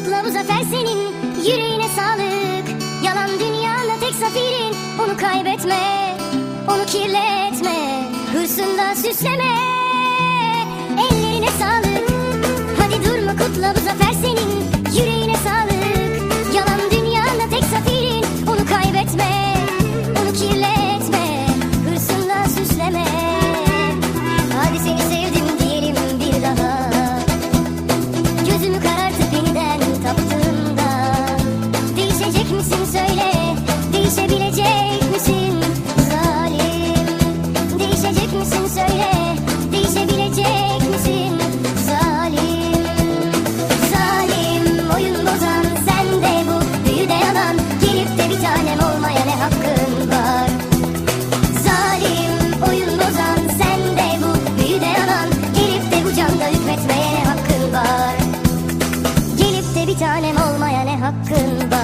Kutla bu zafer senin. Yüreğine sağlık. Yalan dünyanda tek zaferin Onu kaybetme, onu kirletme. Hırsında süsleme. Ellerine sağlık. Hadi durma kutla bu zafer Gitmeme hakkın var. Zalim oyun bozan Sen bu büyüde yalan Gelip de bu canda hükmetmeye ne hakkın var? Gelip de bir tanem olmaya hakkın var?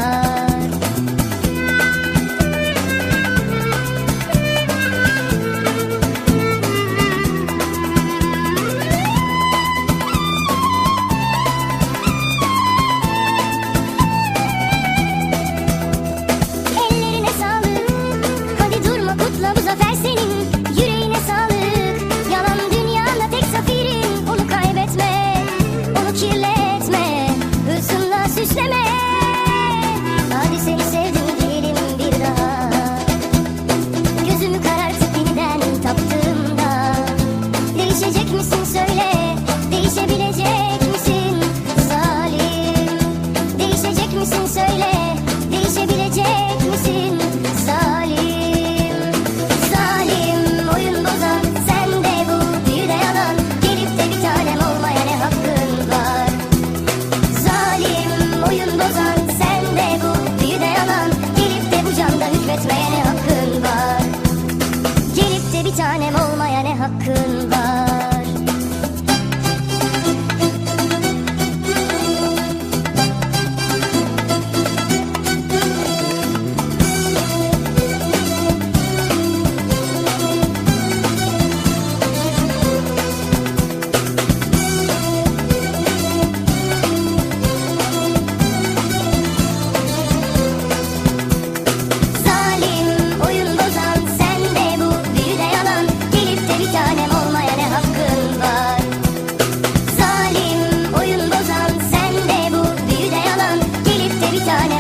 Sono persi in く Solo